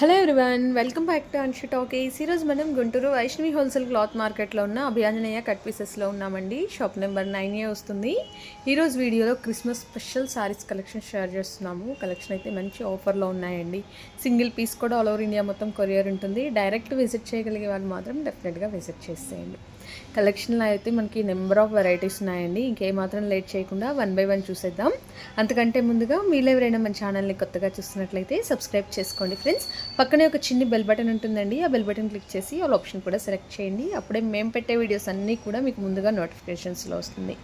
Hello everyone welcome back to Anshu talkies ఈరోజు మనం Guntur Vaishnavi wholesale cloth మార్కెట్లో ఉన్న అభియాజనయ్య కట్ పీసెస్లో ఉన్నామండి. షాప్ నెంబర్ నైన్ ఏ వస్తుంది. ఈరోజు వీడియోలో Christmas special sarees collection share చేస్తున్నాము. కలెక్షన్ అయితే మంచి ఆఫర్లో ఉన్నాయండి. సింగిల్ పీస్ కూడా ఆల్ ఓవర్ ఇండియా మొత్తం కొరియర్ ఉంటుంది. డైరెక్ట్ విజిట్ చేయగలిగే వాళ్ళు మాత్రం డెఫినెట్గా విజిట్ చేసేయండి. కలెక్షన్లో అయితే మనకి నెంబర్ ఆఫ్ వెరైటీస్ ఉన్నాయండి. ఇంకేమాత్రం లేట్ చేయకుండా వన్ బై వన్ చూసేద్దాం. అంతకంటే ముందుగా మీరు ఎవరైనా మన ఛానల్ని కొత్తగా చూస్తున్నట్లయితే సబ్స్క్రైబ్ చేసుకోండి ఫ్రెండ్స్. పక్కనే ఒక చిన్ని బెల్ బటన్ ఉంటుందండి. ఆ బెల్ బటన్ క్లిక్ చేసి ఆల్ ఆప్షన్ కూడా సెలెక్ట్ చేయండి. అప్పుడే మేము పెట్టే వీడియోస్ అన్నీ కూడా మీకు ముందుగా నోటిఫికేషన్స్లో వస్తుంది.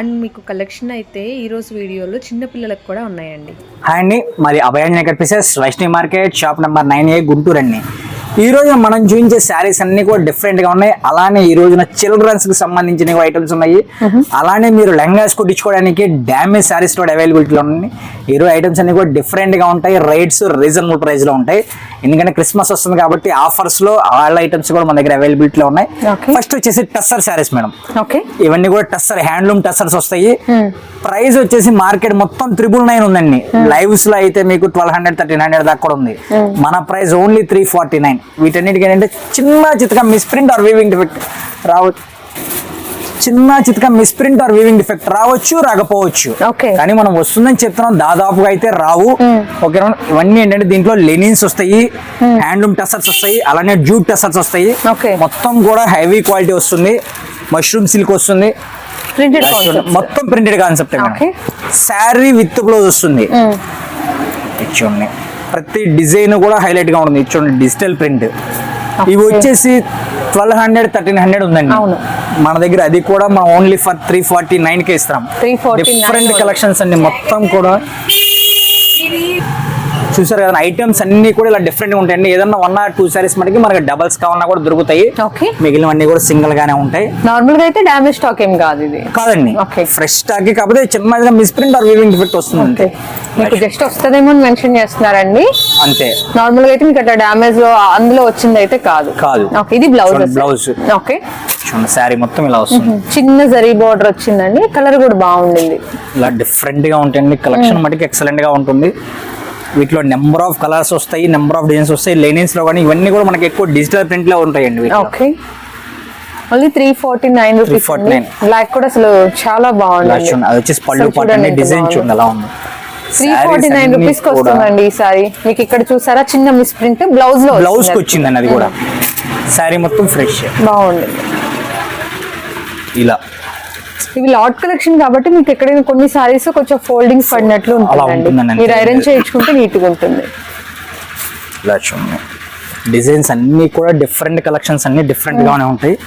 అండ్ మీకు కలెక్షన్ అయితే ఈరోజు వీడియోలో చిన్న పిల్లలకు కూడా ఉన్నాయండి. హాయ్ అండి. మరి అభయాన్ని కనిపిస్తే Vaishnavi market shop number nine A Guntur అండి ఈ రోజు మనం చూపించే శారీస్ అన్ని కూడా డిఫరెంట్గా ఉన్నాయి. అలానే ఈ రోజున చిల్డ్రన్స్కి సంబంధించిన ఐటమ్స్ ఉన్నాయి. అలానే మీరు లెహంగాస్ కుట్టించుకోవడానికి డ్యామేజ్ శారీస్ కూడా అవైలబిలిటీలో ఉన్నాయి. ఈ రోజు ఐటమ్స్ అన్ని కూడా డిఫరెంట్గా ఉంటాయి. రైట్స్ రీజనబుల్ ప్రైస్లో ఉంటాయి. ఎందుకంటే క్రిస్మస్ వస్తుంది కాబట్టి ఆఫర్స్లో ఆల్ ఐటమ్స్ కూడా మన దగ్గర అవైలబిలిటీలో ఉన్నాయి. ఫస్ట్ వచ్చేసి టస్సర్ శారీస్ మేడం. ఓకే ఇవన్నీ కూడా టస్సర్ హ్యాండ్లూమ్ టస్సర్స్ వస్తాయి. ప్రైస్ వచ్చేసి మార్కెట్ మొత్తం త్రిబుల్ నైన్ ఉందండి. లైవ్స్లో అయితే మీకు ట్వెల్వ్ హండ్రెడ్ థర్టీన్ హండ్రెడ్ దాకా కూడా ఉంది. మన price only three forty nine వీటన్నిటికి ఏంటంటే చిన్న చితక మిస్ప్రింట్ ఆర్ వీవింగ్ డిఫెక్ట్ రావచ్చు. చిన్న చితక మిస్ప్రింట్ ఆర్ వీవింగ్ డిఫెక్ట్ రావచ్చు రాకపోవచ్చు. కానీ మనం వస్తుందని చెప్తున్నాం దాదాపుగా అయితే రావు. ఓకేనా ఇవన్నీ ఏంటంటే దీంట్లో లెనిన్స్ వస్తాయి హ్యాండ్లూమ్ టెసర్స్ వస్తాయి అలానే జూట్ టెసర్స్ వస్తాయి. మొత్తం కూడా హెవీ క్వాలిటీ వస్తుంది. మష్రూమ్ సిల్క్ వస్తుంది. ప్రింటెడ్ మొత్తం printed concept. Saree with blouse వస్తుంది. చూడండి ప్రతి డిజైన్ కూడా హైలైట్గా ఉంటుంది. చూడండి డిజిటల్ ప్రింట్. ఇవి వచ్చేసి ట్వెల్వ్ హండ్రెడ్ థర్టీన్ హండ్రెడ్ ఉందండి. మన దగ్గర అది కూడా మనం only for three forty nine కే ఇస్తాం. 349 డిఫరెంట్ కలెక్షన్స్ అండి. మొత్తం కూడా చూసారు కదా ఐటమ్స్ అన్ని కూడా ఇలా డిఫరెంట్గా ఉంటాయండి ఏదన్నా వన్ ఆర్ టూ సారీస్ మనకి మనకి డబల్స్ కావాలన్నా కూడా దొరుకుతాయి. ఓకే మిగిలినవన్నీ కూడా సింగిల్ గానే ఉంటాయి. నార్మల్గా అయితే డ్యామేజ్ స్టాక్ ఏం కాదు ఇది. కాదండి. ఫ్రెష్ స్టాక్ కాకపోతే చిన్నగా మిస్ప్రింట్ ఆర్ వీవింగ్ డిఫెక్ట్ వస్తుంది. మీకు జస్ట్ వస్తుందేమో అని మెన్షన్ చేస్తున్నారండి. అంతే. నార్మల్గా అయితే మీకు అట్లా డామేజ్లో అందులో వచ్చింది అయితే కాదు. కాదు. ఇది బ్లౌజ్ blouse. ఓకే చూడండి శారీ మొత్తం ఇలా వస్తుంది. చిన్న జరీ బార్డర్ వచ్చిందండి. కలర్ కూడా బాగుండింది. ఇలా డిఫరెంట్గా ఉంటుంది కలెక్షన్ మటుకు ఎక్సలెంట్గా ఉంటుంది. వీటిలో నెంబర్ ఆఫ్ కలర్స్ వస్తాయి నెంబర్ ఆఫ్ డిజైన్స్ వస్తాయి లెనిన్స్లో కానీ ఇవన్నీ కూడా మనకి ఎక్కువ డిజిటల్ ప్రింట్లో ఉంటాయండి. Okay only three forty nine rupees 349. Black కూడా అసలు చాలా బాగుంది అది వచ్చేసి పళ్ళు అసలు పాటు చూడండి ఎంత డిజైన్. చూడండి ఎలా ఉంది. త్రీ ఫార్టీ నైన్ రూపీస్కి వస్తుందండి ఈ సారీ మీకు ఇక్కడ చూసారా? చిన్న మిస్ ప్రింట్ బ్లౌజ్లో బ్లౌజ్కి వచ్చింది. వచ్చిందండి అది కూడా. శారీ మొత్తం ఫ్రెష్ బాగుంది. ఇలా. ఇవి లాట్ కలెక్షన్ కాబట్టి మీకు ఎక్కడైనా కొన్ని సారీస్ కొంచెం ఫోల్డింగ్స్ పడినట్లు ఉంటుందండి. ఉంటుందండి. మీరు ఐరన్ చేయించుకుంటే నీట్గా ఉంటుంది. ఇలా చూడండి. డిజైన్స్ అన్ని కూడా డిఫరెంట్ కలెక్షన్స్ అన్ని డిఫరెంట్ గానే ఉంటాయి.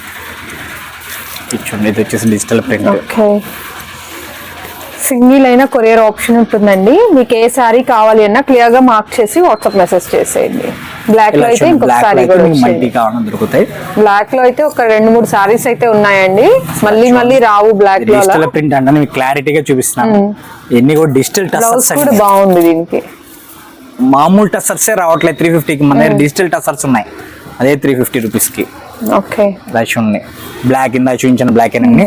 చూడండి ఇది వచ్చేసి డిజిటల్ ప్రింట్ ఓకే సింగిల్ అయినా కొరియర్ ఆప్షన్ ఉంటుందండి. మీకు ఏ సారీ కావాలి అన్నా క్లియర్గా మార్క్ చేసి వాట్సాప్ మెసేజ్ చేసేయండి. బ్లాక్లో అయితే ఇంకొక కూడా దొరుకుతాయి. బ్లాక్లో అయితే ఒక రెండు మూడు సారీస్ అయితే ఉన్నాయండి. మళ్ళీ మళ్ళీ రావు బ్లాక్లో ప్రింట్ అంటే మీకు క్లారిటీగా చూపిస్తున్నాను. ఎన్ని కూడా డిజిటల్ కూడా బాగుంది దీనికి. మామూలు టసర్సే రావట్లేదు త్రీ ఫిఫ్టీకి మన దగ్గర డిజిటల్ టసర్స్ ఉన్నాయి. అదే త్రీ ఫిఫ్టీ రూపీస్కి ఓకే రష్ ఉన్నాయి బ్లాక్ ఇందా చూపించాను బ్లాక్ అండి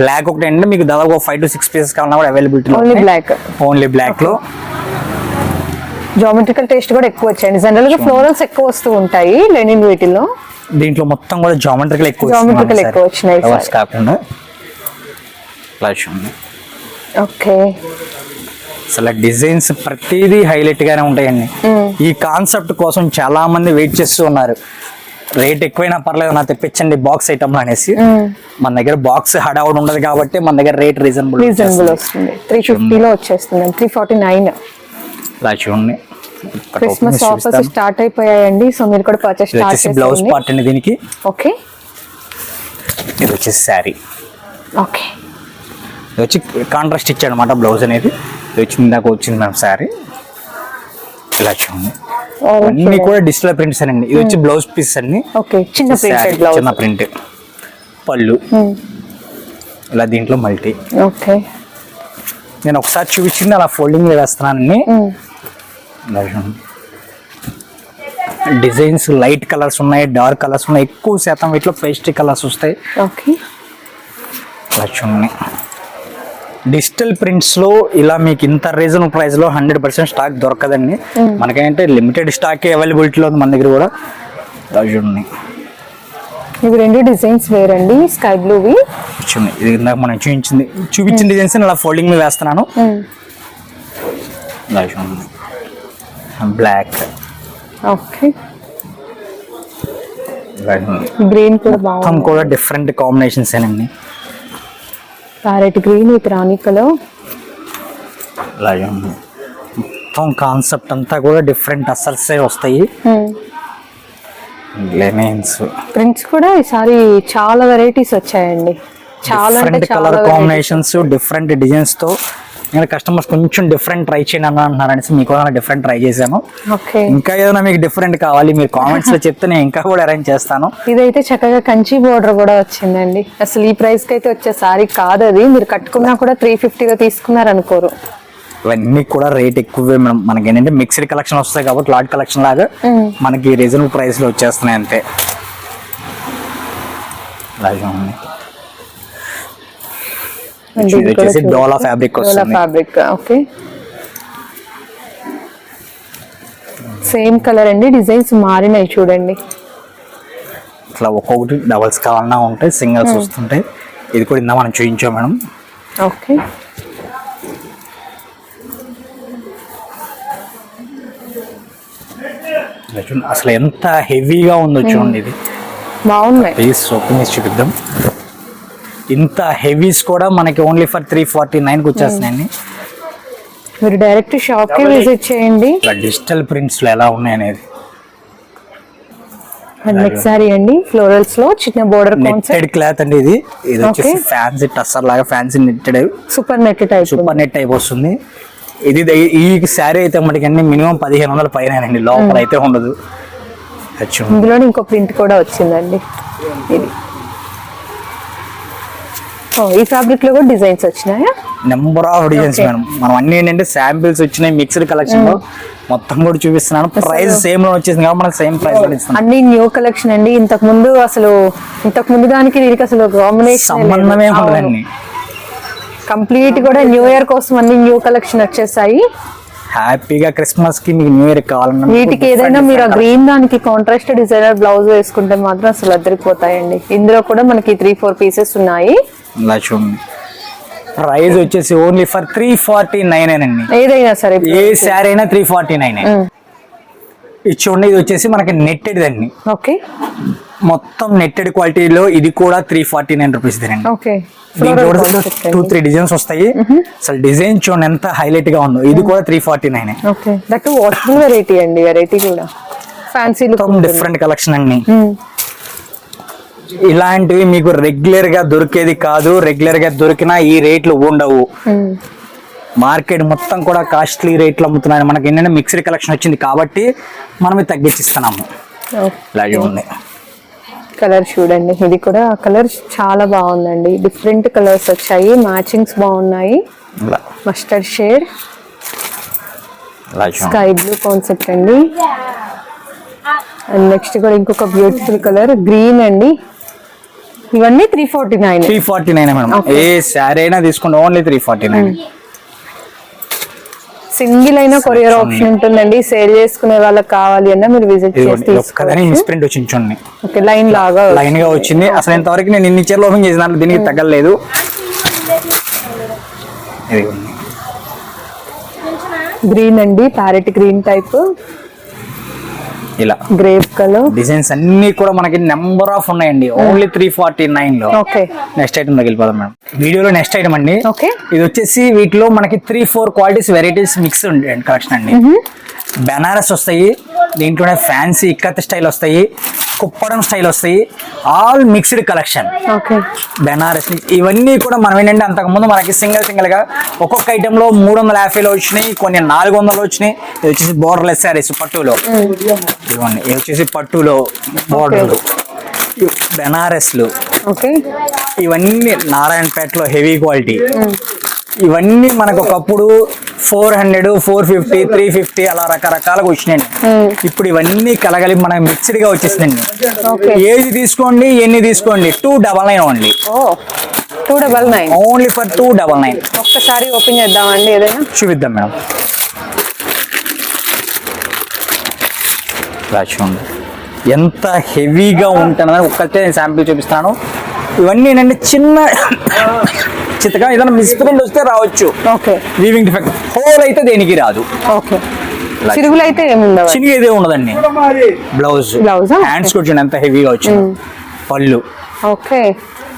బ్లాక్ ఒకటి అంటే మీకు దాదాపు ఫైవ్ టు సిక్స్ పీసెస్ కావాలన్నా కూడా అవైలబిలిటీ ఓన్లీ బ్లాక్ ఓన్లీ బ్లాక్లో. జామెట్రికల్ టేస్ట్ కూడా ఎక్కువ వచ్చాయండి జనరల్గా ఫ్లోరల్స్ ఎక్కువ వస్తూ ఉంటాయి లెనిన్ వీటిలో దీంట్లో మొత్తం కూడా జామెట్రికల్ ఎక్కువ Geometrical ఎక్కువ వచ్చినాయి ఈసారి. కాకుండా. ఫ్లాష్ ఉంది ఓకే అసలు డిజైన్స్ ప్రతిదీ హైలైట్ గానే ఉంటాయండి. ఈ కాన్సెప్ట్ కోసం చాలా మంది వెయిట్ చేస్తూ ఉన్నారు. రేట్ ఎక్కువైనా పర్లేదు నా తెప్పించండి బాక్స్ ఐటమ్ అనేసి. మన దగ్గర బాక్స్ హడావుడ్ ఉండదు కాబట్టి మన దగ్గర రేట్ రీజనబుల్ రీజనబుల్ వస్తుంది. త్రీ ఫిఫ్టీలో వచ్చేస్తుంది. త్రీ ఫార్టీ నైన్ ఇలా చూడండి. క్రిస్మస్ చేసి ఆఫర్స్. స్టార్ట్ అయిపోయాయండి. సో మీరు కూడా పర్చేస్ స్టార్ట్ వచ్చేసి బ్లౌజ్ పార్ట్ అండి దీనికి. ఓకే ఇది వచ్చేసి శారీ ఓకే ఇది వచ్చి కాంట్రాస్ట్ ఇచ్చాడు అనమాట బ్లౌజ్ అనేది. ఇది వచ్చింది ఇందాక వచ్చింది మ్యామ్ శారీ ఇలా చూడండి. అన్ని కూడా డిజిటల్ ప్రింట్స్ అండి ఇది వచ్చి బ్లౌజ్ పీస్ అన్ని ఓకే చిన్న బ్లౌజ్. చిన్న ప్రింట్. పళ్ళు. ఇలా దీంట్లో మల్టీ. ఓకే నేను ఒకసారి చూపించింది అలా ఫోల్డింగ్ వేస్తున్నానండి. డిజైన్స్ లైట్ కలర్స్ ఉన్నాయి డార్క్ కలర్స్ ఉన్నాయి. ఎక్కువ శాతం వీటిలో పేస్ట్రీ కలర్స్ వస్తాయి. ఓకే ఇలా చూడండి. డిజిటల్ ప్రింట్స్లో ఇలా మీకు ఇంత రీజనబుల్ ప్రైస్లో హండ్రెడ్ పర్సెంట్ స్టాక్ దొరకదండి. మనకేంటే లిమిటెడ్ స్టాక్ అవైలబిలిటీలో ఉంది మన దగ్గర కూడా. చూడండి. ఇవి రెండు డిజైన్స్ వేరండి స్కై బ్లూవి. చూడండి ఇది ఇందాక మనం చూపించింది చూపించిన డిజైన్స్ ఇలా ఫోల్డింగ్ మీద వేస్తున్నాను. Black okay. గ్రీన్ కూడా మొత్తం కూడా డిఫరెంట్ కాంబినేషన్స్ ఏనండి. Parrot green with rani colour. చూడండి మొత్తం కాన్సెప్ట్ అంతా కూడా డిఫరెంట్ అసల్సే వస్తాయి. లెనిన్స్ ప్రింట్స్ కూడా ఈసారి చాలా వెరైటీస్ వచ్చాయండి. చాలా అంటే డిఫరెంట్ చాలా కలర్. కాంబినేషన్స్ డిఫరెంట్ డిజైన్స్తో నేను కస్టమర్స్ కొంచెం డిఫరెంట్ ట్రై చేయండి అని అంటున్నారు అనేసి మీకు డిఫరెంట్ ట్రై చేశాను. ఓకే ఇంకా ఏదైనా మీకు డిఫరెంట్ కావాలి మీరు కామెంట్స్లో చెప్తే నేను ఇంకా కూడా అరేంజ్ చేస్తాను. ఇదైతే చక్కగా కంచి బోర్డర్ కూడా వచ్చిందండి. అసలు ఈ ప్రైస్కి అయితే వచ్చే సారీ కాదు అది. మీరు కట్టుకున్నా కూడా త్రీ ఫిఫ్టీలో తీసుకున్నారు అనుకోరు ఇవన్నీ కూడా రేట్ ఎక్కువే మేడం మనకి ఏంటంటే మిక్స్డ్ కలెక్షన్ వస్తాయి కాబట్టి లాట్ కలెక్షన్ లాగా మనకి రీజనబుల్ ప్రైస్లో వచ్చేస్తున్నాయి అంతే. అలాగే. ఇది వచ్చేసి డోలా ఫ్యాబ్రిక్ వస్తుంది. Fabric okay. సేమ్ కలర్ అండి డిజైన్స్ మారినాయి చూడండి. ఇట్లా ఒక్కొక్కటి డబల్స్ కావాలన్నా ఉంటాయి సింగిల్స్ వస్తుంటాయి. ఇది కూడా ఇందా మనం చూపించాం మేడం. ఓకే. అసలు ఎంత హెవీగా ఉందో చూడండి ఇది. బాగున్నాయి. ప్లీజ్ ఓపెన్ చేసి చూపిద్దాం. ఇంత హెవీస్ కూడా మనకి ఓన్లీ ఫర్ త్రీ ఫార్టీ నైన్కి వచ్చేస్తున్నాయండి. మీరు డైరెక్ట్ షాప్కి విజిట్ చేయండి. డిజిటల్ ప్రింట్స్లో ఎలా ఉన్నాయి అనేది అండ్ నెక్స్ట్ సారీ అండి ఫ్లోరల్స్లో చిన్న బోర్డర్ కాన్సెప్ట్ నెట్టెడ్ క్లాత్ అండి ఇది. ఇది వచ్చేసి. ఫ్యాన్సీ టస్సర్ లాగా fancy netted super net type super net type వస్తుంది. ఇది ఈ శారీ అయితే మినిమం పదిహేను వందల పైన అండి లోపల అయితే ఉండదు. ఇందులో ఇంకో ప్రింట్ కూడా వచ్చిందండి. ఇది. ఈ ఫ్యాబ్రిక్లో కూడా డిజైన్స్ వచ్చినాయా? నెంబర్ ఆఫ్ డిజైన్స్ మేడం మనం అన్ని ఏంటంటే శాంపిల్స్ వచ్చినాయి మిక్స్డ్ కలెక్షన్లో. మొత్తం కూడా చూపిస్తున్నాను. ప్రైస్ సేమ్లో వచ్చేసింది కాబట్టి మనకి సేమ్ ప్రైస్ ఇస్తున్నాం. అన్ని న్యూ కలెక్షన్ అండి. ఇంతకు ముందు అసలు ఇంతకు ముందు దానికి దీనికి అసలు కాంబినేషన్ సంబంధమే ఉండదండి కంప్లీట్ కూడా న్యూ ఇయర్ కోసం అన్ని న్యూ కలెక్షన్ వచ్చేసాయి. హ్యాపీగా క్రిస్మస్కి మీకు న్యూ ఇయర్ కావాలన్నా వీటికి ఏదైనా మీరు ఆ గ్రీన్ దానికి కాంట్రాస్ట్ డిజైనర్ బ్లౌజ్ వేసుకుంటే మాత్రం అసలు అద్దరిపోతాయండి. ఇందులో కూడా మనకి త్రీ ఫోర్ పీసెస్ ఉన్నాయి. ఇలా చూడండి ప్రైస్ వచ్చేసి only for three forty nine అండి. ఏదైనా సరే ఏ శారీ అయినా త్రీ ఫార్టీ నైన్ ఇది చూడండి ఇది వచ్చేసి మనకి నెట్టెడ్ అండి. ఓకే. మొత్తం నెట్టెడ్ క్వాలిటీలో ఇది కూడా three forty nine rupees okay. Two three designs వస్తాయి. అసలు డిజైన్ చూడండి ఎంత హైలైట్గా ఉందో. ఇది కూడా three forty nine that washable variety అండి వెరైటీ కూడా. ఫ్యాన్సీ డిఫరెంట్ కలెక్షన్ అండి. ఇలాంటివి మీకు రెగ్యులర్గా దొరికేది కాదు. రెగ్యులర్గా దొరికినా ఈ రేట్లు ఉండవు. మార్కెట్ మొత్తం కూడా కాస్ట్లీ రేట్లు అమ్ముతున్నాయి మనకి ఏంటంటే మిక్స్డ్ కలెక్షన్ వచ్చింది కాబట్టి మనం తగ్గించిస్తున్నాము. ఇలా చూడండి కలర్ చూడండి. ఇది కూడా కలర్ చాలా బాగుందండి. డిఫరెంట్ కలర్స్ వచ్చాయి. మ్యాచింగ్స్ బాగున్నాయి. Mustard shade. Sky blue concept అండి. అండ్ నెక్స్ట్ కూడా ఇంకొక బ్యూటిఫుల్ కలర్. గ్రీన్ అండి. ఇవన్నీ three forty nine three forty nine madam ఏ శారీ అయినా తీసుకోండి only three forty nine single అయినా కొరియర్ ఆప్షన్ ఉంటుందండి. సేల్ చేసుకునే వాళ్ళకి కావాలి అన్నా మీరు విజిట్ చేసి వచ్చింది చూడండి. ఓకే లైన్ లాగా లైన్గా వచ్చింది. అసలు ఇంతవరకు నేను ఇన్ని చీరలు ఓపెన్ చేసిన దీనికి తగ్గలేదు. ఇదిగోండి. గ్రీన్ అండి ప్యారెట్ గ్రీన్ టైప్ ఇలా. గ్రేప్ కలర్ డిజైన్స్ అన్ని కూడా మనకి నెంబర్ ఆఫ్ ఉన్నాయండి. ఓన్లీ త్రీ ఫార్టీ నైన్లో. ఓకే నెక్స్ట్ ఐటమ్ దగ్గర వెళ్ళిపోదాం మేడం. వీడియోలో నెక్స్ట్ ఐటమ్ అండి. ఓకే ఇది వచ్చేసి వీటిలో మనకి three four qualities varieties mix ఉండే కలెక్షన్ అండి. బెనారస్ వస్తాయి. దీంట్లోనే ఫ్యాన్సీ ఇక్కత్ స్టైల్ వస్తాయి. కుప్పడం స్టైల్ వస్తాయి. ఆల్ మిక్స్డ్ కలెక్షన్ బెనారస్ ఇవన్నీ కూడా మనం ఏంటంటే అంతకుముందు మనకి సింగిల్ సింగిల్గా ఒక్కొక్క ఐటమ్లో మూడు వందల యాభైలో వచ్చినాయి కొన్ని నాలుగు వందలు వచ్చినాయి. ఇది వచ్చేసి బోర్డర్లెస్ శారీస్ పట్టులో. ఇవ్వండి ఇది వచ్చేసి పట్టులో బోర్డర్ బెనారస్లు. ఇవన్నీ నారాయణపేటలో హెవీ క్వాలిటీ ఇవన్నీ మనకు ఒకప్పుడు four hundred four fifty three fifty అలా రకరకాలుగా వచ్చినాయండి. ఇప్పుడు ఇవన్నీ కలగలిపి మనకి మిక్స్డ్గా వచ్చేసిందండి ఓకే. ఏది తీసుకోండి ఎన్ని తీసుకోండి two double nine only two double nine only for two double nine ఒక్కసారి ఓపెన్ చేద్దామండి ఏదైనా. చూపిద్దాం మేడం. చూడండి. ఎంత హెవీగా ఉంటుందని ఒక్కతే నేను శాంపిల్ చూపిస్తాను. ఇవన్నీ ఏంటంటే చిన్న చిత్తగా ఏదైనా మిస్ప్రింట్ వస్తే రావచ్చు. ఓకే. వీవింగ్ డిఫెక్ట్ హోల్ అయితే దేనికి రాదు. ఓకే. చిరుగులు అయితే ఏముండవు ఉండదండి. బ్లౌజ్ ఆ? హ్యాండ్స్ కూడా చూడండి ఎంత హెవీగా వచ్చింది. పళ్ళు. ఓకే.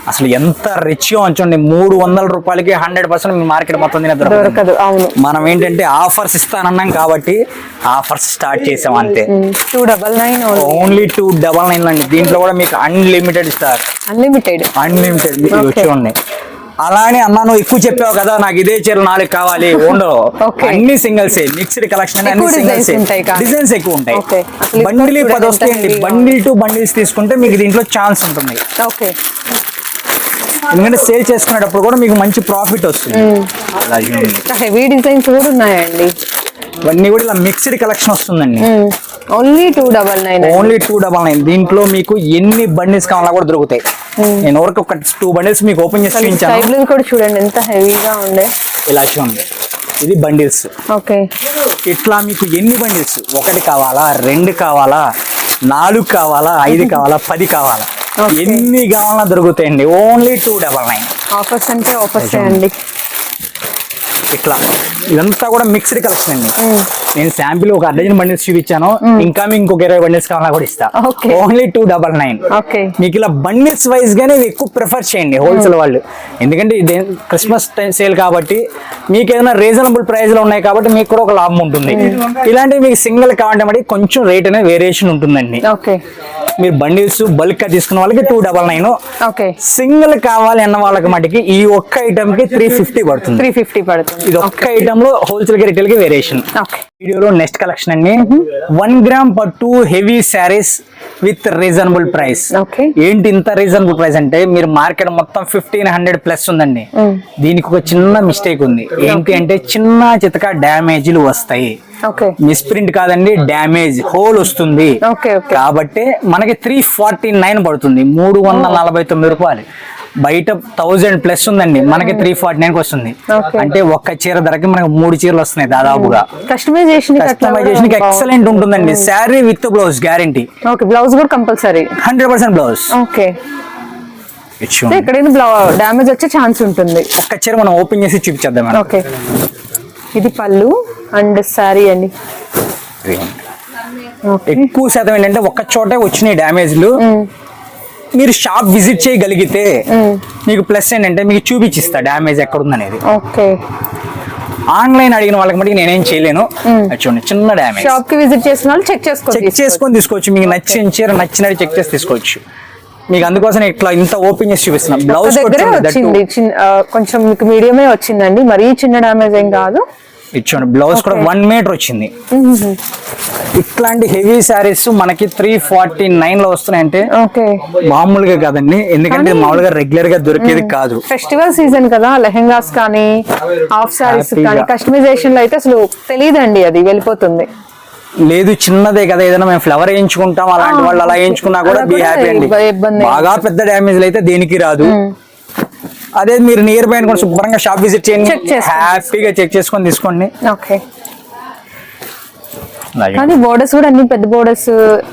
అసలు ఎంత రిచ్గా ఉంచండి. మూడు వందల రూపాయలకి హండ్రెడ్ పర్సెంట్ మీ మార్కెట్ మొత్తం తిన దొరకదు. అవును. మనం ఏంటంటే ఆఫర్స్ ఇస్తానన్నాం కాబట్టి ఆఫర్స్ స్టార్ట్ చేసాం అంతే. Two double nine only two double nine అండి. దీంట్లో కూడా మీకు అన్లిమిటెడ్ ఇస్తారు అన్లిమిటెడ్ అన్లిమిటెడ్. వచ్చి ఉన్నాయి. అలానే అన్న నువ్వు ఎక్కువ చెప్పావు కదా నాకు ఇదే చీర నాలుగు కావాలి ఉండవు. అన్ని సింగిల్స్ మిక్స్డ్ కలెక్షన్ అన్ని సింగిల్స్. డిజైన్స్ ఎక్కువ ఉంటాయి. బండిల్ పది వస్తాయండి బండిల్ టు బండిల్స్ తీసుకుంటే మీకు దీంట్లో ఛాన్స్ ఉంటుంది. ఓకే ఎందుకంటే సేల్ చేసుకునేటప్పుడు కూడా మీకు మంచి ప్రాఫిట్ వస్తుంది. హెవీ డిజైన్స్ కూడా ఉన్నాయండి. ఇవన్నీ కూడా ఇలా మిక్స్డ్ కలెక్షన్ వస్తుందండి. Only two double nine only two double nine దీంట్లో మీకు ఎన్ని బండిల్స్ కావాలన్నా కూడా దొరుకుతాయి. నేను వరకు ఒక టూ బండిల్స్ మీకు ఓపెన్ చేసి చూపించాను. కూడా చూడండి ఎంత హెవీగా ఉండే. ఇలా చూడండి. ఇది బండిల్స్. ఓకే. ఇట్లా మీకు ఎన్ని బండిల్స్? ఒకటి కావాలా? రెండు కావాలా? నాలుగు కావాలా? ఐదు కావాలా? పది కావాలా. ఎన్ని కావాలన్నా దొరుకుతాయండి. Only two double nine offers అంటే ఆఫర్స్ అండి. ఇట్లా. ఇదంతా కూడా మిక్స్డ్ కలెక్షన్ అండి. నేను శాంపిల్ ఒక అర్ధజన్ బండిల్స్ చూపించాను. ఇంకా మీకు ఇంకొక ఇరవై బండిల్స్ కావాలన్నా కూడా ఇస్తా. ఓన్లీ టూ డబల్ నైన్ మీకు ఇలా బండిల్స్ వైజ్ గానే ఎక్కువ ప్రిఫర్ చేయండి హోల్సేల్ వాళ్ళు. ఎందుకంటే ఇది క్రిస్మస్ టైం సేల్ కాబట్టి మీకు ఏదైనా రీజనబుల్ ప్రైస్లో ఉన్నాయి కాబట్టి మీకు కూడా ఒక లాభం ఉంటుంది. ఇలాంటివి మీకు సింగిల్ కావాలంటే మరి కొంచెం రేట్ అనేది వేరియేషన్ ఉంటుందండి. ఓకే. మీరు బండిల్స్ బల్క్గా తీసుకున్న వాళ్ళకి two double nine okay. Single కావాలి అన్న వాళ్ళకి మటుకి ఈ ఒక్క ఐటమ్కి త్రీ ఫిఫ్టీ పడుతుంది. త్రీ ఫిఫ్టీ పడుతుంది. ఇది ఒక్క ఐటమ్ లో హోల్సేల్కి రిటైల్కి వేరియేషన్ వీడియోలో నెక్స్ట్ కలెక్షన్ అండి. వన్ గ్రామ్ పట్టు heavy sarees with reasonable price. ఏంటి ఇంత రీజనబుల్ ప్రైస్ అంటే మీరు మార్కెట్ మొత్తం ఫిఫ్టీన్ హండ్రెడ్ ప్లస్ ఉందండి. దీనికి ఒక చిన్న మిస్టేక్ ఉంది. ఏంటి అంటే చిన్న చితక డ్యామేజ్లు వస్తాయి. మిస్ప్రింట్ కాదండి డ్యామేజ్ హోల్ వస్తుంది. కాబట్టి మనకి త్రీ ఫార్టీ నైన్ పడుతుంది. మూడు వందల నలభై తొమ్మిది రూపాయలు. బయట థౌజండ్ ప్లస్ ఉందండి. మనకి త్రీ ఫార్టీ నైన్ వస్తుంది. అంటే ఒక్క చీర ధరకి మనకి మూడు చీరలు వస్తున్నాయి దాదాపుగా. కస్టమైజేషన్ కస్టమైజేషన్ ఎక్సలెంట్ ఉంటుందండి. Sari with blouse guarantee okay blouse కూడా compulsory hundred percent blouse okay ఎక్కడైనా డ్యామేజ్ వచ్చే ఛాన్స్ ఉంటుంది. ఒక్క చీర మనం ఓపెన్ చేసి చూపించేద్దాం ఓకే ఇది పళ్ళు అండ్. శారీ అండి ఎక్కువ శాతం ఏంటంటే ఒక్క చోటే వచ్చినాయి డ్యామేజ్లు మీరు షాప్ విజిట్ చేయగలిగితే మీకు ప్లస్ ఏంటంటే మీకు చూపించిస్తా డ్యామేజ్ ఎక్కడ ఉందనేది ఓకే. ఆన్లైన్ అడిగిన వాళ్ళకి మటుకు నేనేం చేయలేను. చూడండి చిన్న డ్యామేజ్ షాప్కి విజిట్ చేసిన వాళ్ళు చెక్ చేసుకోవచ్చు చెక్ చేసుకొని తీసుకోవచ్చు. మీకు నచ్చిన చీర నచ్చినట్టు చెక్ చేసి తీసుకోవచ్చు. మీకు అందుకోసం ఇట్లా ఇంత ఓపెన్ చేసి చూపిస్తున్నాం బ్లౌజ్ దగ్గరే వచ్చింది. కొంచెం మీకు మీడియమే వచ్చిందండి. మరీ చిన్న డ్యామేజ్ ఏం కాదు. ఇచ్చోండి బ్లౌజ్ కూడా వన్ మీటర్ వచ్చింది. ఇట్లాంటి హెవీ శారీస్ మనకి త్రీ ఫార్టీ నైన్లో వస్తున్నాయంటే ఓకే మామూలుగా కాదండి. ఎందుకంటే మామూలుగా రెగ్యులర్గా దొరికేది కాదు. ఫెస్టివల్ సీజన్ కదా లెహెంగాస్ కానీ హాఫ్గా. కానీ కస్టమైజేషన్లో అయితే అసలు తెలియదండి అది వెళ్ళిపోతుంది. లేదు చిన్నదే కదా ఏదైనా మేము ఫ్లవర్ వేయించుకుంటాం అలాంటి వాళ్ళు అలా వేయించుకున్నా కూడా బీ హ్యాపీ అండి. బాగా పెద్ద డ్యామేజ్ అయితే దేనికి రాదు. అదే మీరు నియర్ బై అనుకోండి శుభ్రంగా షాప్ విజిట్ చేయండి. హ్యాపీగా చెక్ చేసుకొని తీసుకోండి. ఓకే కానీ బోర్డర్స్ కూడా అన్ని పెద్ద బోర్డర్స్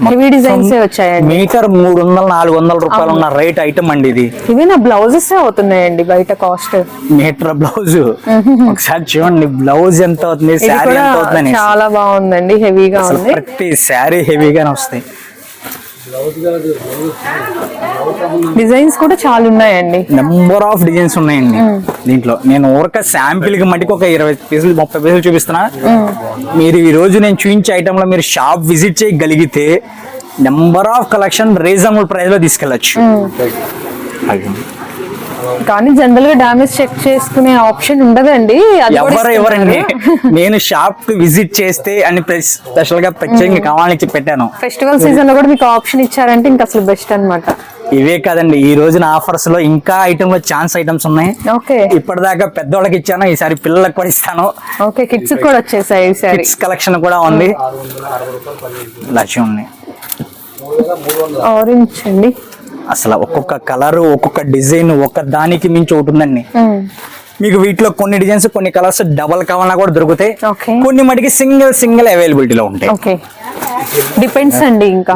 హెవీ డిజైన్స్ వచ్చాయండి? మీటర్ మూడు వందల నాలుగు వందల రూపాయలు ఉన్న రేట్ ఐటమ్ అండి ఇది. ఇవి నా బ్లౌజెస్ అవుతున్నాయండి బయట కాస్ట్ మీటర్ బ్లౌజ్ ఒకసారి చూడండి బ్లౌజ్ ఎంత అవుతుంది శారీ ఎంత అవుతుంది చాలా బాగుందండి హెవీగా ఉంది. ప్రతి శారీ హెవీగానే వస్తాయి. డిజైన్స్ కూడా చాలా ఉన్నాయండి. నెంబర్ ఆఫ్ డిజైన్స్ ఉన్నాయండి. దీంట్లో నేను ఊరక శాంపిల్కి మటుకు ఒక ఇరవై పీసులు ముప్పై పీసులు చూపిస్తున్నా. మీరు ఈ రోజు నేను చూపించే ఐటమ్లో మీరు షాప్ విజిట్ చేయగలిగితే నెంబర్ ఆఫ్ కలెక్షన్ రీజనబుల్ ప్రైస్లో తీసుకెళ్ళచ్చు. అది. కానీ జనరల్గా డామేజ్ చెక్ చేసుకునే ఆప్షన్ ఉండదండి. ఎవరు ఎవరండి. నేను షాప్కి విజిట్ చేస్తే అని స్పెషల్గా ప్రత్యేకంగా కావాలని పెట్టాను. ఫెస్టివల్ సీజన్లో కూడా మీకు ఆప్షన్ ఇచ్చారంటే ఇంకా అసలు బెస్ట్ అన్నమాట. ఇవే కాదండి. ఈ రోజున ఆఫర్స్లో ఇంకా ఐటమ్లో ఛాన్స్ ఐటమ్స్ ఉన్నాయి. ఓకే. ఇప్పటిదాకా పెద్దవాళ్ళకి ఇచ్చాను. ఈసారి పిల్లలకు కూడా ఇస్తాను. ఓకే కిడ్స్ కూడా వచ్చేసాయి కిడ్స్ కలెక్షన్ కూడా ఉంది. లక్ష్యం ఉంది. ఆరెంజ్ అండి. అసలు ఒక్కొక్క కలర్ ఒక్కొక్క డిజైన్ ఒక్క దానికి మించి ఒకటి ఉందండి. మీకు వీటిలో కొన్ని డిజైన్స్ కొన్ని కలర్స్ డబల్ కావాలన్నా కూడా దొరుకుతాయి. కొన్ని మటుకి సింగిల్ సింగిల్ అవైలబిలిటీలో ఉంటాయి. డిపెండ్స్ అండి ఇంకా.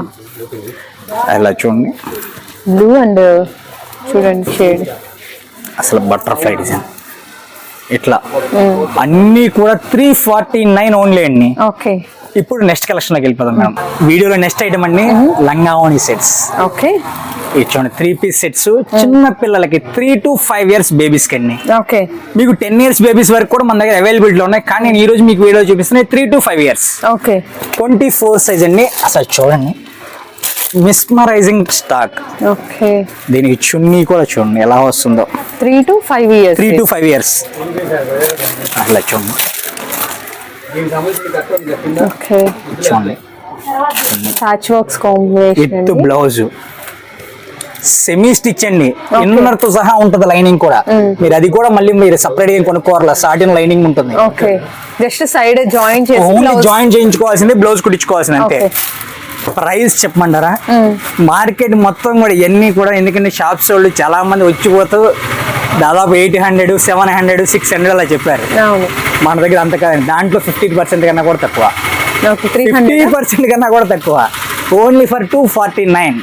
అలా చూడండి. బ్లూ అండ్ చూడండి షేడ్ అసలు బటర్ఫ్లై డిజైన్. ఇట్లా. అన్ని కూడా త్రీ ఫార్టీ నైన్ ఓన్లీ అండి. ఓకే. ఇప్పుడు నెక్స్ట్ కలెక్షన్లోకి వెళ్ళిపోదాం మేడం. వీడియోలో నెక్స్ట్ ఐటమ్ అండి లంగావోని సెట్స్ ఓకే. ఇది చూడండి త్రీ పీస్ సెట్స్ చిన్న పిల్లలకి త్రీ టు ఫైవ్ ఇయర్స్ బేబీస్కి అండి. ఓకే. మీకు టెన్ ఇయర్స్ బేబీస్ వరకు కూడా మన దగ్గర అవైలబిలిటీలో ఉన్నాయి. కానీ నేను ఈ రోజు మీకు వీడియో చూపిస్తున్నాయి three to five years okay. Twenty four size అండి. అసలు చూడండి. Mesmerizing stock. ఓకే. దీనికి చున్నీ కూడా చూడండి ఎలా వస్తుందో. Three to five years. Three to five years. అట్లా చూడండి. ఓకే. చూడండి. Patch works combination with blouse. Semi stitch అండి. ఇన్నర్తో సహా ఉంటుంది లైనింగ్ కూడా. మీరు అది కూడా మళ్ళీ మీరు సపరేట్గా కొనుక్కోవాలి? సాటిన్ లైనింగ్ ఉంటుంది. ఓకే. జస్ట్ సైడ్ జాయిన్ చేసి జాయిన్ చేయించుకోవాల్సింది బ్లౌజ్ కుట్టించుకోవాల్సింది అంతే. ప్రైస్ చెప్పమంటారా? మార్కెట్ మొత్తం కూడా ఇవన్నీ కూడా ఎందుకంటే షాప్స్ వాళ్ళు చాలా మంది వచ్చిపోతూ దాదాపు eight hundred seven hundred six hundred అలా చెప్పారు. మన దగ్గర అంత కాదు. దాంట్లో ఫిఫ్టీ పర్సెంట్ కన్నా కూడా తక్కువ. ఫిఫ్టీ పర్సెంట్ కన్నా కూడా తక్కువ. Only for two forty nine.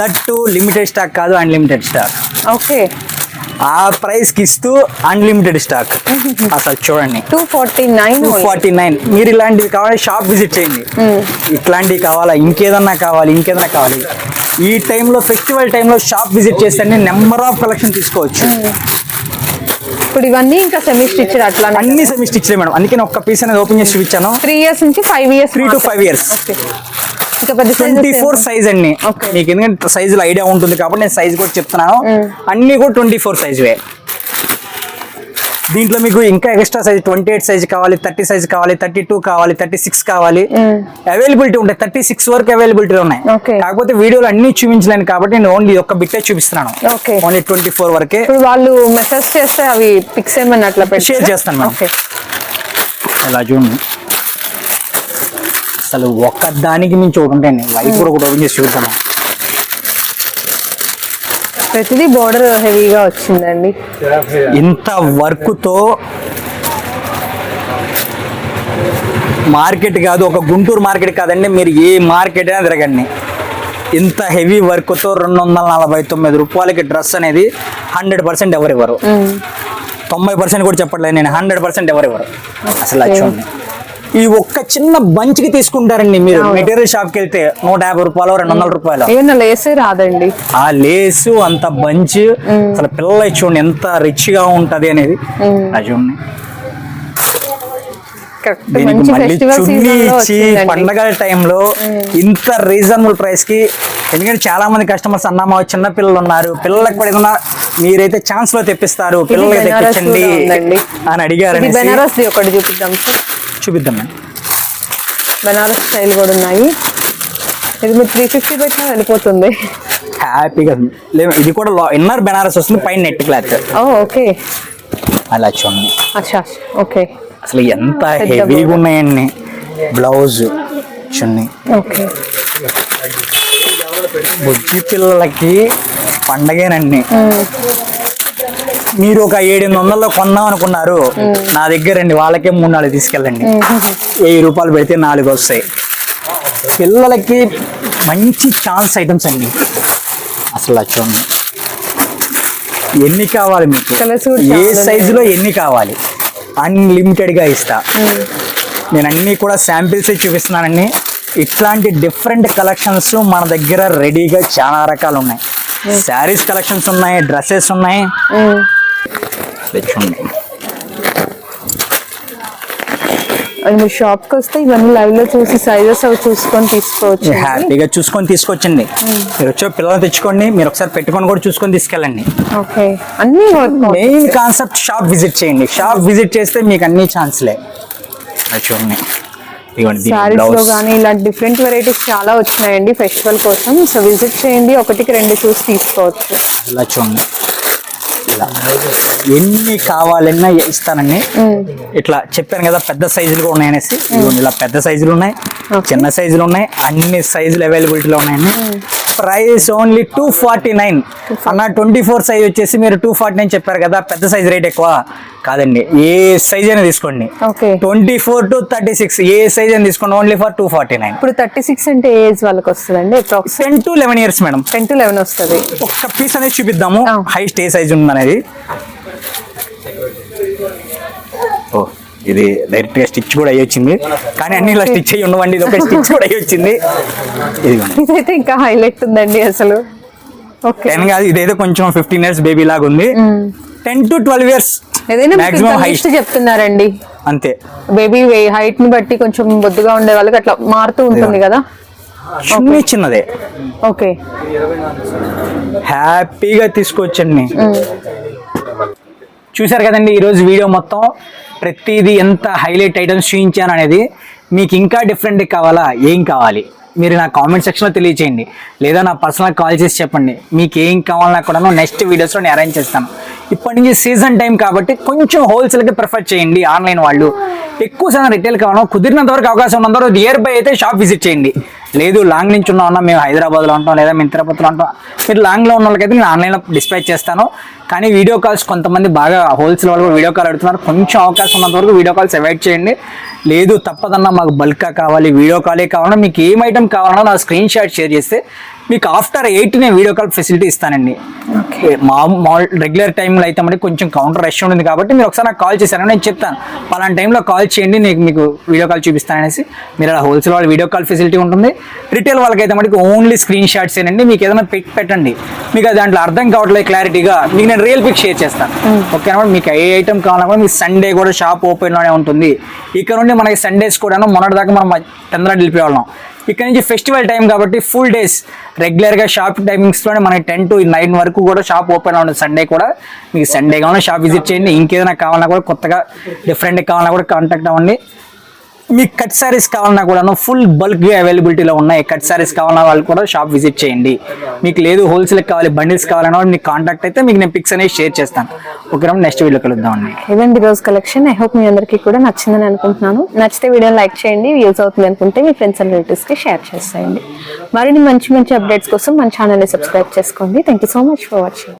That to limited stock కాదు అన్లిమిటెడ్ స్టాక్. ఓకే. ఆ ప్రైస్కి ఇస్తూ అన్లిమిటెడ్ స్టాక్ అసలు చూడండి. Two forty nine forty nine మీరు ఇలాంటివి కావాలి షాప్ విజిట్ చేయండి. ఇట్లాంటివి కావాలా ఇంకేదన్నా కావాలి ఇంకేదన్నా కావాలి. ఈ టైంలో ఫెస్టివల్ టైంలో షాప్ విజిట్ చేస్తే నెంబర్ ఆఫ్ కలెక్షన్ తీసుకోవచ్చు. ఇప్పుడు ఇవన్నీ ఇంకా సెమీ స్టిచ్డ్ అట్లా అన్ని సెమీ స్టిచ్లే మేడం. అందుకే ఒక్క పీస్ అనేది ఓపెన్ చేసి చూపించాను. త్రీ ఇయర్స్ నుంచి five years three to five years twenty four size అండి. మీకు ఎందుకంటే సైజులో ఐడియా ఉంటుంది కాబట్టి నేను సైజ్ కూడా చెప్తున్నాను. అన్ని కూడా ట్వంటీ ఫోర్ సైజువే దీంట్లో మీకు ఇంకా extra size twenty eight size కావాలి థర్టీ సైజ్ కావాలి థర్టీ టూ కావాలి థర్టీ సిక్స్ కావాలి అవైలబిలిటీ ఉంటాయి. థర్టీ సిక్స్ వరకు అవైలబిలిటీ ఉన్నాయి. కాకపోతే వీడియోలు అన్ని చూపించలేను కాబట్టి నేను ఓన్లీ ఒక్క బిట్టే చూపిస్తున్నాను. ఓన్లీ ట్వంటీ ఫోర్ వరకే. వాళ్ళు మెసేజ్ చేస్తే అవి పిక్స్ ఏమన్నా అట్లా Share చేస్తాను ఇలా చూడండి. అసలు ఒక్క దానికి మించి ఒకటి ఉంటాయండి వైట్ కూడా ఒకటి ఓపెన్ చేసి చూద్దాము ప్రతిదీ బోర్డర్ హెవీగా వచ్చిందండి. ఇంత వర్క్తో మార్కెట్ కాదు ఒక గుంటూరు మార్కెట్ కాదండి. మీరు ఏ మార్కెట్ అయినా తిరగండి. ఇంత హెవీ వర్క్తో రెండు వందల నలభై తొమ్మిది రూపాయలకి డ్రెస్ అనేది హండ్రెడ్ పర్సెంట్ ఎవరు ఇవ్వరు. తొంభై పర్సెంట్ కూడా చెప్పట్లేదు నేను హండ్రెడ్ పర్సెంట్ ఎవరు ఇవ్వరు. అసలు చూడండి ఈ ఒక్క చిన్న బంచ్కి తీసుకుంటారండి మీరు. మెటీరియల్ షాప్కి వెళ్తే నూట యాభై రూపాయలు. రెండు వందల రూపాయలు ఏమన్నా లేసే రాదండి. ఆ లేసు అంత బంచ్ అసలు పిల్లలు చూడండి ఎంత రిచ్గా ఉంటది అనేది. చూడండి. దీనికి మళ్ళీ చున్నీ ఇచ్చి వచ్చిందండి. పండగల టైంలో ఇంత రీజనబుల్ ప్రైస్కి ఎందుకంటే చాలా మంది కస్టమర్స్ అన్నామా చిన్న పిల్లలు ఉన్నారు. పిల్లలకు కూడా ఏదైనా మీరైతే ఛాన్స్లో తెప్పిస్తారు పిల్లలకి తెప్పించండి. అని అడిగారు ఇది అనేసి. బెనారస్ ది ఒకటి చూపిద్దాం సార్. చూపిద్దాం మేడం. బెనారస్ స్టైల్ కూడా ఉన్నాయి. ఇది మీరు త్రీ ఫిఫ్టీ పెట్టినా వెళ్ళిపోతుంది. హ్యాపీగా లేదు ఇది కూడా ఇన్నర్ బెనారస్ వస్తుంది పైన నెట్ క్లాత్. ఓకే. అలా చూడండి. అచ్చా ఓకే. అసలు ఎంత హెవీగా. ఉన్నాయండి. బ్లౌజ్ చున్నీ ఓకే. బుజ్జి పిల్లలకి పండగేనండి. మీరు ఒక ఏడెనిమిది వందల్లో కొందాం అనుకున్నారు నా దగ్గర రండి వాళ్ళకే మూడు నాలుగు తీసుకెళ్ళండి. వెయ్యి రూపాయలు పెడితే నాలుగు వస్తాయి. పిల్లలకి మంచి ఛాన్స్ ఐటమ్స్ అండి. అసలు చూడండి. ఎన్ని కావాలి మీకు? ఏ సైజులో ఎన్ని కావాలి? అన్లిమిటెడ్గా ఇస్తా నేను అన్ని కూడా శాంపిల్స్ చూపిస్తున్నానండి. ఇట్లాంటి డిఫరెంట్ కలెక్షన్స్ మన దగ్గర రెడీగా చాలా రకాలు ఉన్నాయి శారీస్ కలెక్షన్స్ ఉన్నాయి డ్రెస్సెస్ ఉన్నాయి. అది మీరు షాప్కి వస్తే ఇవన్నీ లైవ్లో చూసి సైజెస్ అవి చూసుకొని తీసుకోవచ్చు. హ్యాపీగా చూసుకొని తీసుకొచ్చండి మీరు వచ్చే పిల్లలు తెచ్చుకోండి మీరు ఒకసారి పెట్టుకొని కూడా చూసుకొని తీసుకెళ్ళండి. ఓకే. అన్ని మెయిన్ కాన్సెప్ట్ షాప్ విజిట్ చేయండి. షాప్ విజిట్ చేస్తే మీకు అన్ని ఛాన్స్లే. చూడండి. కానీ ఇలాంటి డిఫరెంట్ వెరైటీస్ చాలా వచ్చినాయండి ఫెస్టివల్ కోసం. సో విజిట్ చేయండి ఒకటికి రెండు చూసి తీసుకోవచ్చు. ఇలా చూడండి. ఇలా ఎన్ని కావాలన్నా ఇస్తానండి. ఇట్లా చెప్పాను కదా పెద్ద సైజులు కూడా ఉన్నాయనేసి ఇలా పెద్ద సైజులు ఉన్నాయి. చిన్న సైజులు ఉన్నాయి అన్ని సైజులు అవైలబిలిటీలో ఉన్నాయండి price only two forty nine. అన్న ట్వంటీ ఫోర్ సైజ్ వచ్చేసి మీరు టూ ఫార్టీ నైన్ చెప్పారు కదా పెద్ద సైజ్ రేట్ ఎక్కువ. కాదండి ఏ సైజ్ అయినా తీసుకోండి. Okay. Twenty four to thirty six A size అయినా తీసుకోండి only for two forty nine ఇప్పుడు థర్టీ సిక్స్ అంటే ఏజ్ వాళ్ళకి వస్తుందండి ten to eleven years madam ten to eleven వస్తుంది. ఒక్క పీస్ అనేది చూపిద్దాము. హైస్ట్ ఏ సైజ్ ఉంది అనేది ఓ. ఇది డైరెక్ట్గా స్టిచ్ కూడా అయ్యి వచ్చింది. కానీ అన్ని ఇలా స్టిచ్ అయ్యి ఉండవండి ఇది ఒక స్టిచ్ కూడా అయ్యి వచ్చింది. ఇదిగోండి. ఇదైతే ఇంకా హైలైట్ ఉందండి అసలు. ఓకే టెన్ కాదు ఇదైతే కొంచెం ఫిఫ్టీన్ ఇయర్స్ బేబీ లాగా ఉంది. టెన్ టు ట్వెల్వ్ ఇయర్స్ ఏదైనా మాక్సిమం హైట్ చెప్తున్నారండి. అంతే. బేబీ హైట్ని బట్టి కొంచెం బొద్దుగా ఉండే వాళ్ళకి అట్లా మారుతూ ఉంటుంది కదా. చిన్న చిన్నదే. ఓకే హ్యాపీగా తీసుకొచ్చండి. చూశారు కదండి ఈరోజు వీడియో మొత్తం. ప్రతిదీ ఎంత హైలైట్ ఐటమ్స్ చూపించాను అనేది మీకు ఇంకా డిఫరెంట్ కావాలా? ఏం కావాలి? మీరు నా కామెంట్ సెక్షన్లో తెలియచేయండి. లేదా నా పర్సనల్ కాల్ చేసి చెప్పండి. మీకు ఏం కావాలన్నా కూడా నెక్స్ట్ వీడియోస్లో నేను అరేంజ్ చేస్తాను. ఇప్పటి నుంచి సీజన్ టైం కాబట్టి కొంచెం హోల్సేల్కి ప్రిఫర్ చేయండి ఆన్లైన్ వాళ్ళు. ఎక్కువ శాతం రిటైల్ కావాలో కుదిరినంత వరకు అవకాశం ఉన్నంత వరకు నియర్ బై అయితే షాప్ విజిట్ చేయండి. లేదు లాంగ్ నుంచి ఉన్న ఉన్నా మేము హైదరాబాద్లో ఉంటాం లేదా మేము తిరుపతిలో ఉంటాం. మీరు లాంగ్లో ఉన్న వాళ్ళకైతే నేను ఆన్లైన్లో డిస్పాచ్ చేస్తాను. కానీ వీడియో కాల్స్ కొంతమంది బాగా హోల్సేల్ వాళ్ళు కూడా వీడియో కాల్ అడుగుతున్నారు. కొంచెం అవకాశం ఉన్నంత వరకు వీడియో కాల్స్ అవాయిడ్ చేయండి. లేదు తప్పదన్నా మాకు బల్క్గా కావాలి వీడియో కాలే కావాలన్నా మీకు ఏం ఐటమ్ కావాలన్నా నా స్క్రీన్ షాట్ షేర్ చేస్తే మీకు ఆఫ్టర్ ఎయిట్ నేను వీడియో కాల్ ఫెసిలిటీ ఇస్తానండి. మా రెగ్యులర్ టైంలో అయితే మనకి కొంచెం కౌంటర్ రష్ ఉంటుంది కాబట్టి మీరు ఒకసారి నాకు కాల్ చేశారు. నేను చెప్తాను. పలానా టైంలో కాల్ చేయండి నేను మీకు వీడియో కాల్ చూపిస్తాను అనేసి మీరు అలా హోల్సేల్ వాళ్ళ వీడియో కాల్ ఫెసిలిటీ ఉంటుంది. రిటైల్ వాళ్ళకైతే మనకి ఓన్లీ స్క్రీన్ షాట్స్ ఏనండి. మీకు ఏదైనా పెట్టి పెట్టండి. మీకు అది దాంట్లో అర్థం కావట్లేదు క్లారిటీగా మీకు నేను రియల్ పిక్ షేర్ చేస్తాను. ఓకేనా మీకు ఏ ఐటమ్ కావాలన్నా కూడా మీకు సండే కూడా షాప్ ఓపెన్లోనే ఉంటుంది. ఇక్కడ నుండి మనకి సండేస్ కూడా మొన్నటి దాకా మనం తొందరగా వెళ్ళిపోయేవాళ్ళం ఇక్కడ నుంచి ఫెస్టివల్ టైం కాబట్టి ఫుల్ డేస్ రెగ్యులర్గా షాప్ టైమింగ్స్లోనే మనకి టెన్ టు నైన్ వరకు కూడా షాప్ ఓపెన్ ఉంటుంది సండే కూడా మీకు సండే కావాలన్నా షాప్ విజిట్ చేయండి. ఇంకేదైనా కావాలన్నా కూడా కొత్తగా డిఫరెంట్ కావాలన్నా కూడా కాంటాక్ట్ అవ్వండి. మీకు కట్ సారీస్ కావాలన్నా కూడాను ఫుల్ బల్క్గా అవైలబిలిటీలో ఉన్నాయి. కట్ సారీస్ కావాలన్నా వాళ్ళు కూడా షాప్ విజిట్ చేయండి. మీకు లేదు హోల్సేల్ కావాలి బండిల్స్ కావాలన్నా వాళ్ళు మీకు కాంటాక్ట్ అయితే మీకు నేను పిక్స్ అనేది షేర్ చేస్తాను. ఓకే నెక్స్ట్ వీడియో కలుద్దామండి ఇదండి రోజు కలెక్షన్ ఐ హోప్ మీ అందరికీ కూడా నచ్చిందని అనుకుంటున్నాను. నచ్చితే వీడియో లైక్ చేయండి యూజ్ అవుతుంది అనుకుంటే మీ ఫ్రెండ్స్ అండ్ రిలేటివ్స్కి షేర్ చేసేయండి. మరిన్ని మంచి మంచి అప్డేట్స్ కోసం మన ఛానల్ని సబ్స్క్రైబ్ చేసుకోండి. Thank you so much for watching